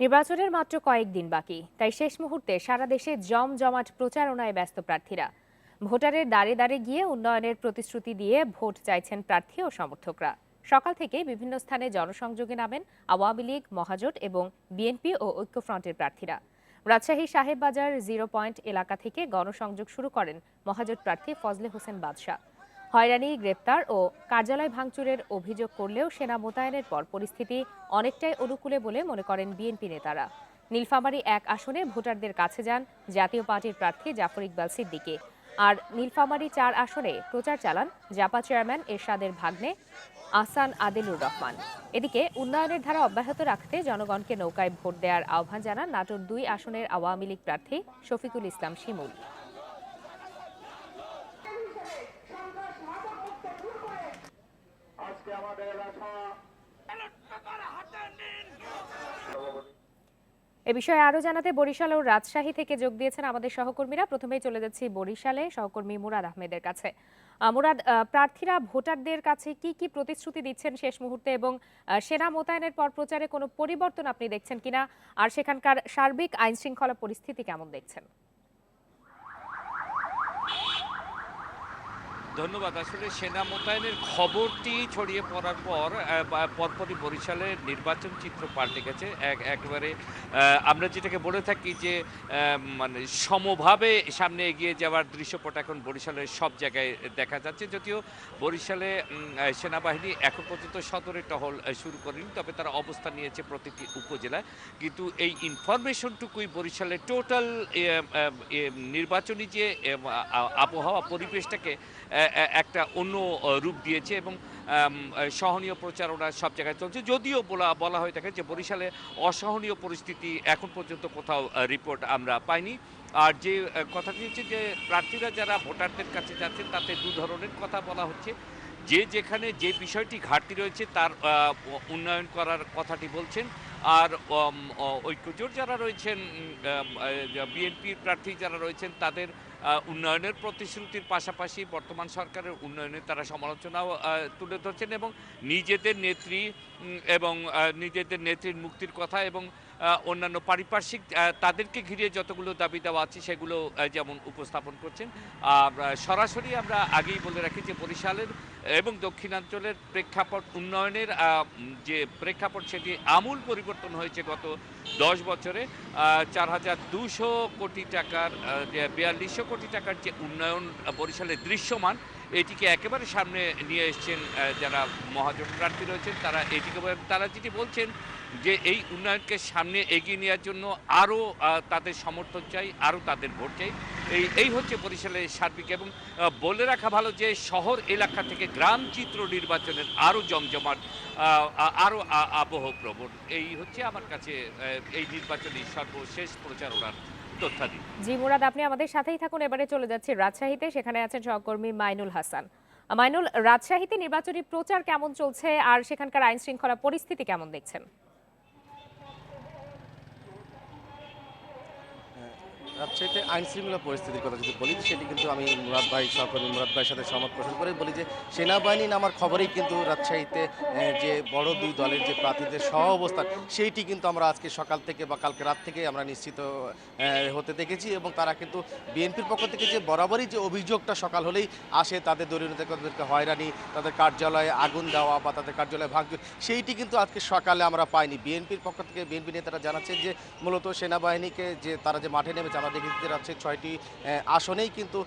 নির্বাচনের মাত্র কয়েকদিন বাকি, তাই শেষ মুহূর্তে সারা দেশে জমজমাট প্রচারণায় ব্যস্ত প্রার্থীরা। ভোটারের দাঁড়ে দাঁড়ে গিয়ে উন্নয়নের প্রতিশ্রুতি দিয়ে ভোট চাইছেন প্রার্থী ও সমর্থকরা। সকাল থেকে বিভিন্ন স্থানে জনসংযোগে নামেন আওয়ামী লীগ, মহাজোট এবং বিএনপি ও ঐক্যফ্রন্টের প্রার্থীরা। রাজশাহী সাহেববাজার জিরো পয়েন্ট এলাকা থেকে গণসংযোগ শুরু করেন মহাজোট প্রার্থী ফজলে হোসেন বাদশাহ। হয়রানি, গ্রেপ্তার ও কার্যালয় ভাঙচুরের অভিযোগ করলেও সেনা মোতায়েনের পর পরিস্থিতি অনেকটাই অনুকূলে বলে মনে করেন বিএনপি নেতারা। নীলফামারী এক আসনে ভোটারদের কাছে যান জাতীয় পার্টির প্রার্থী জাফর ইকবাল সিদ্দিকে। আর নীলফামারী চার আসনে প্রচার চালান জাপা চেয়ারম্যান এরশাদের ভাগ্নে আসান আদিলুর রহমান। এদিকে উন্নয়নের ধারা অব্যাহত রাখতে জনগণকে নৌকায় ভোট দেওয়ার আহ্বান জানান নাটোর দুই আসনের আওয়ামী লীগ প্রার্থী শফিকুল ইসলাম শিমুল। এ বিষয়ে আরও জানাতে বরিশাল ও রাজশাহী থেকে যোগ দিয়েছেন আমাদের সহকর্মীরা। প্রথমেই চলে যাচ্ছি বরিশালে, সহকর্মী মুরাদ আহমেদের কাছে। মুরাদ প্রার্থীরা ভোটারদের কাছে কি কি প্রতিশ্রুতি দিচ্ছেন শেষ মুহূর্তে এবং সেনা মোতায়েনের পর প্রচারে কোনো পরিবর্তন আপনি দেখছেন কিনা? আর সেখানকার সার্বিক আইন শৃঙ্খলা পরিস্থিতি কেমন দেখছেন? ধন্যবাদ। আসলে সেনা মোতায়েনের খবরটি ছড়িয়ে পড়ার পর পরপরই বরিশালে নির্বাচন চিত্র পাল্টে গেছে। এক, একেবারে আমরা যেটাকে বলে থাকি যে মানে সমভাবে সামনে এগিয়ে যাওয়ার দৃশ্যপট এখন বরিশালের সব জায়গায় দেখা যাচ্ছে। যদিও বরিশালে সেনাবাহিনী এখন পর্যন্ত সদরে টহল শুরু করেনি, তবে তারা অবস্থান নিয়েছে প্রতিটি উপজেলায়। কিন্তু এই ইনফরমেশনটুকুই বরিশালের টোটাল নির্বাচনী যে আবহাওয়া পরিবেশটাকে একটা অন্য রূপ দিয়েছে এবং সহনীয় প্রচারণা সব জায়গায় চলছে। যদিও বলা বলা হয়ে থাকে যে বরিশালে অসহনীয় পরিস্থিতি এখন পর্যন্ত কোথাও রিপোর্ট আমরা পাইনি। আর যে কথাটি হচ্ছে যে প্রার্থীরা যারা ভোটারদের কাছে যাচ্ছেন তাতে দু ধরনের কথা বলা হচ্ছে। যে যেখানে যে বিষয়টি ঘাটতি রয়েছে তার উন্নয়ন করার কথাটি বলছেন। আর ঐক্যজোট যারা রয়েছেন বিএনপির প্রার্থী যারা রয়েছেন তাদের উন্নয়নের প্রতিশ্রুতির পাশাপাশি বর্তমান সরকারের উন্নয়নে তারা সমালোচনাও তুলে ধরছেন এবং নিজেদের নেত্রী এবং নিজেদের নেত্রীর মুক্তির কথা এবং অন্যান্য পারিপার্শ্বিক তাদেরকে ঘিরে যতগুলো দাবি দেওয়া আছে সেগুলো যেমন উপস্থাপন করছেন। সরাসরি আমরা আগেই বলে রাখি যে বরিশালের এবং দক্ষিণাঞ্চলের প্রেক্ষাপট উন্নয়নের যে প্রেক্ষাপট সেটি আমূল পরিবর্তন হয়েছে গত দশ বছরে। চার হাজার দুশো কোটি টাকার বিয়াল্লিশশো কোটি টাকার যে উন্নয়ন আহ, বরিশালে দৃশ্যমান এটিকে একেবারে সামনে নিয়ে এসছেন যারা মহাজন প্রার্থী রয়েছেন, তারা এটিকে তারা যেটি বলছেন যে এই উন্নয়নকে সামনে এগিয়ে নেওয়ার জন্য আরও তাদের সমর্থন চাই, আরও তাদের ভোট চাই। এই এই হচ্ছে বরিশালের সার্বিক এবং বলে রাখা ভালো যে শহর এলাকা থেকে গ্রাম চিত্র নির্বাচনের আরও জমজমাট আরও, আ- আবহপ্রবণ। এই হচ্ছে আমার কাছে এই নির্বাচনী সর্বশেষ প্রচারণার তথ্যাদি। জি মুরাদ আপনি আমাদের সাথেই থাকুন। এবারে চলে যাচ্ছি রাজশাহীতে। সেখানে আছেন সহকর্মী মাইনুল হাসান। মাইনুল রাজশাহীতে নির্বাচনী প্রচার কেমন চলছে? আর সেখানকার আইন শৃঙ্খলা পরিস্থিতি কেমন দেখছেন? রাজশাহীতে আইন শৃঙ্খলা পরিস্থিতির কথা যদি বলি, সেটি কিন্তু আমি মুরাদ ভাই সহকর্মী মুরাদ ভাইয়ের সাথে সহমত পোষণ করে বলি যে, সেনাবাহিনী নামার খবরেই কিন্তু রাজশাহীতে যে বড় দুই দলের যে প্রার্থীদের সহ অবস্থান, সেইটি কিন্তু আমরা আজকে সকাল থেকে বা কালকে রাত থেকে আমরা নিশ্চিত হতে দেখেছি এবং তারা কিন্তু বিএনপির পক্ষ থেকে যে বরাবরই যে অভিযোগটা সকাল হলেই আসে, তাদের দলীয় নেতাদেরকে হয়রানি, তাদের কার্যালয়ে আগুন দেওয়া বা তাদের কার্যালয়ে ভাঙচুর, সেইটি কিন্তু আজকে সকালে আমরা পাইনি। বিএনপির পক্ষ থেকে বিএনপি নেতারা জানাচ্ছেন যে, মূলত সেনাবাহিনীকে যে তারা যে মাঠে নেমেছে আমরা দেখেছি যে রাজ্যের ছয়টি আসনেই কিন্তু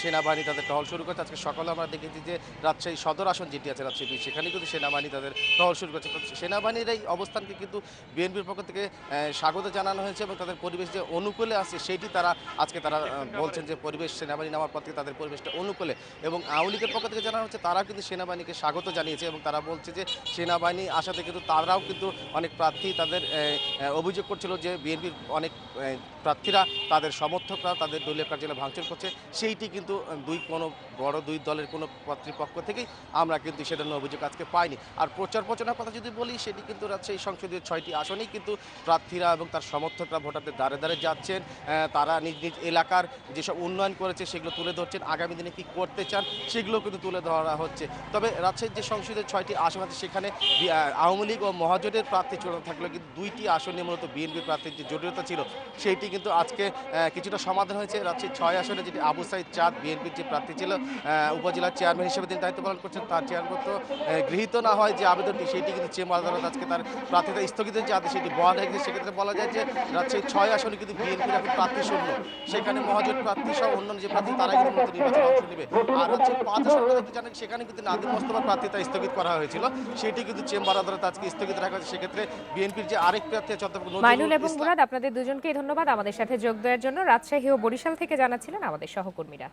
সেনাবাহিনী তাদের টহল শুরু করেছে। আজকে সকালে আমরা দেখেছি যে রাজশাহী সদর আসন যেটি আছে রাজশাহী সেখানে কিন্তু সেনাবাহিনী তাদের টহল শুরু করেছে। সেনাবাহিনীর এই অবস্থানকে কিন্তু বিএনপির পক্ষ থেকে স্বাগত জানানো হয়েছে এবং তাদের পরিবেশ যে অনুকূলে আছে সেইটি তারা আজকে তারা বলছেন যে পরিবেশ সেনাবাহিনী নামার পর থেকে তাদের পরিবেশটা অনুকূলে এবং আওয়ামী লীগের পক্ষ থেকে জানানো হচ্ছে তারা কিন্তু সেনাবাহিনীকে স্বাগত জানিয়েছে এবং তারা বলছে যে সেনাবাহিনী আসাতে কিন্তু তারাও কিন্তু অনেক প্রার্থী তাদের অভিযোগ করছিল যে বিএনপির অনেক প্রার্থীরা তাদের সমর্থকরা তাদের দলীয় কার্যালয় ভাঙচুর করছে। সেইটি কিন্তু দুই কোনো বড় দুই দলের কোনো কর্তৃপক্ষ থেকেই আমরা কিন্তু সেটা নিয়ে অভিযোগ আজকে পাইনি। আর প্রচার প্রচারের কথা যদি বলি, সেটি কিন্তু রাজশাহী সংসদীয় ছয়টি আসনেই কিন্তু প্রার্থীরা এবং তার সমর্থকরা ভোটারদের দ্বারে দ্বারে যাচ্ছেন। তারা নিজ নিজ এলাকার যেসব উন্নয়ন করেছে সেগুলো তুলে ধরছেন। আগামী দিনে কি করতে চান সেগুলো কিন্তু তুলে ধরা হচ্ছে। তবে রাজশাহীর যে সংসদের ছয়টি আসন আছে, সেখানে আওয়ামী লীগ ও মহাজোটের প্রার্থী চূড়ান্ত থাকলেও কিন্তু দুইটি আসনে মূলত বিএনপি প্রার্থীর যে জটিলতা ছিল, সেইটি কিন্তু আজকে আহ, কিছুটা সমাধান হয়েছে। রাজশাহী ছয় আসনে যেটি আবু সাইদ চাঁদ বিএনপির যে প্রার্থী ছিল উপজেলার চেয়ারম্যান হিসেবে তিনি দায়িত্ব পালন করছেন। তার চেয়ারপত্র আহ, গৃহীত না হয় যে আবেদনটি সেটি কিন্তু চেম্বার আদালত আজকে তার প্রার্থীতা স্থগিতের যে আদেশ সেটি বহাল রেখেছে সেক্ষেত্রে বলা যায় যে রাজশাহী ছয় আসনে কিন্তু বিএনপির এখন প্রার্থী শূন্য। সেখানে মহাজোট প্রার্থী সহ অন্যান্য যে প্রার্থী তারা কিন্তু মূলত নির্বাচনে অংশ নেবে। আর হচ্ছে পাঁচ আসন যদি জানেন সেখানে কিন্তু নাদিম মোস্তফার প্রার্থীতা স্থগিত করা হয়েছিল। সেটি কিন্তু চেম্বার আদালত আজকে স্থগিত রাখা হয়েছে। সেক্ষেত্রে বিএনপির যে আরেক প্রার্থী নজরুল মাইনুল এবং মুরাদ আপনাদের দুজনকেই ধন্যবাদ। আমাদের সাথে যোগ দেওয়ার জন্য রাজশাহী ও বরিশাল থেকে জানাচ্ছিলেন আমাদের সহকর্মীরা।